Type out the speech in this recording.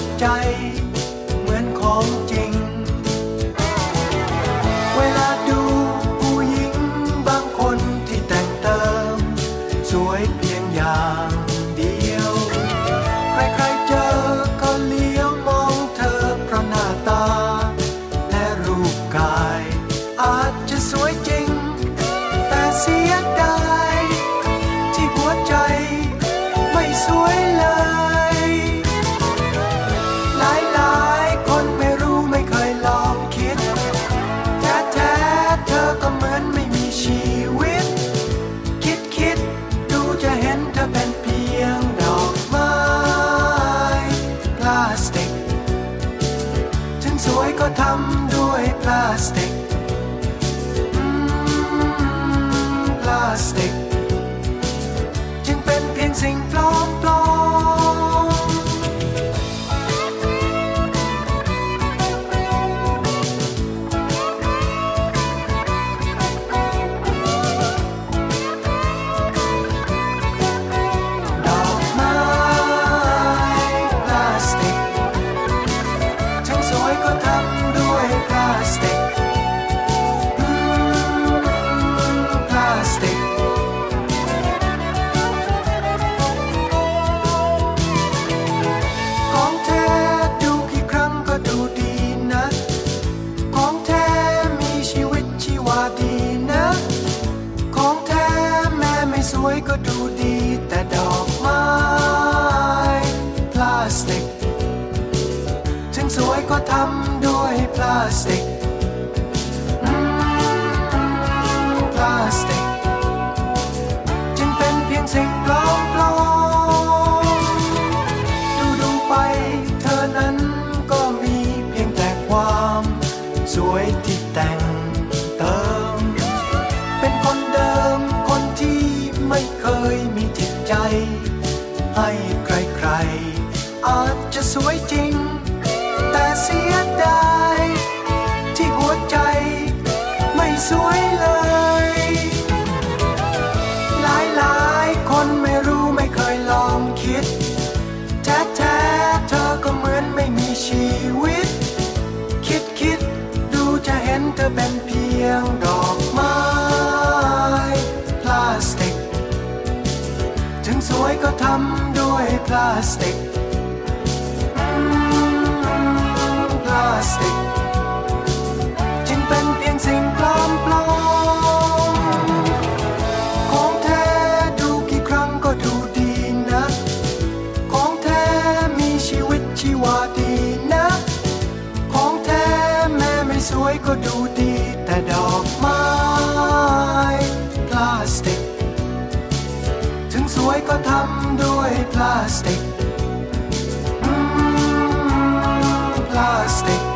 จับใจ เหมือนของ ทำ ไม่สวยก็ดูดี แต่ดอกไม้พลาสติก ถึงสวยก็ทำด้วยพลาสติกพลาสติก จึงเป็นเพียงสิ่งปลอมปลอมดูดูไป เธอนั้นก็มีเพียงแต่ความ สวยที่ ใจให้ใครๆอาจจะสวยจริง แต่เสียดายที่หัวใจไม่สวยเลย หลายหลายคนไม่รู้ไม่เคยลองคิด แท้แท้เธอก็เหมือนไม่มีชีวิต คิดคิดดูจะเห็นเธอเป็นเพียงด ก็ทำด้วยพลาสติก พลาสติก จึงเป็นเพียงสิ่งปลอมปลอมของแท้ดูกี่ครั้งก็ดูดีนะ ของแท้มีชีวิตชีวาดีนะ ของแท้แม้ไม่สวยก็ดูดีแต่ดอกไม้ ก็ทำด้วยพลาสติก mm, plastic